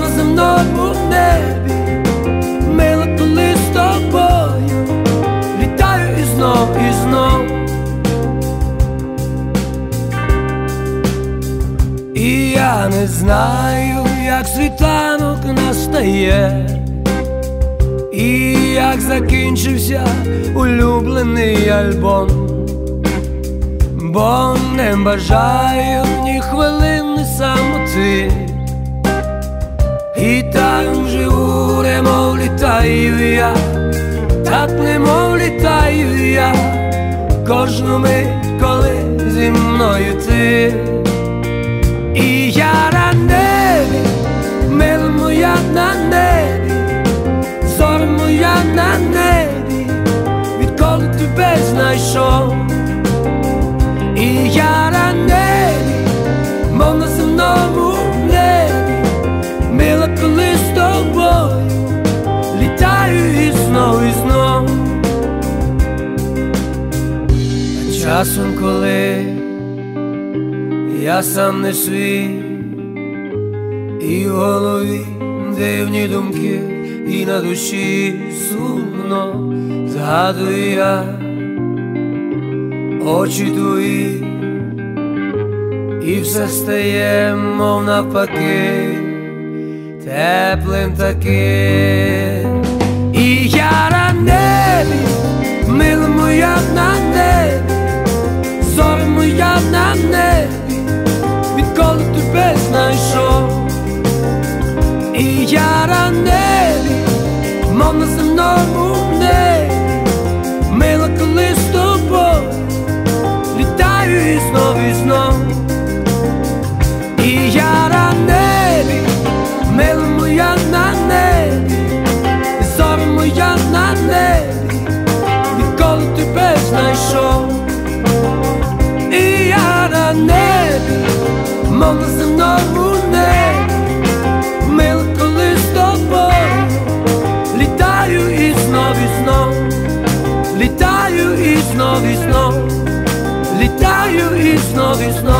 На земному небі, мила, коли з тобою, літаю і знов, і знов. І я не знаю, як світанок настає, і як закінчився улюблений альбом, бо не бажаю ні хвилини літаю я, так немов літаю я, кожну мить, коли зі мною ти. І я на небі, мила моя на небі, зор моя на небі, часом, коли я сам не свій, і в голові дивні думки, і на душі сумно згадую я очі твої, і все стає, мов навпаки, теплим таким. І я на любов на земному небі Мило коли з тобою. Літаю і знов, і знов, літаю і знов, і знов, літаю і знов, і знов.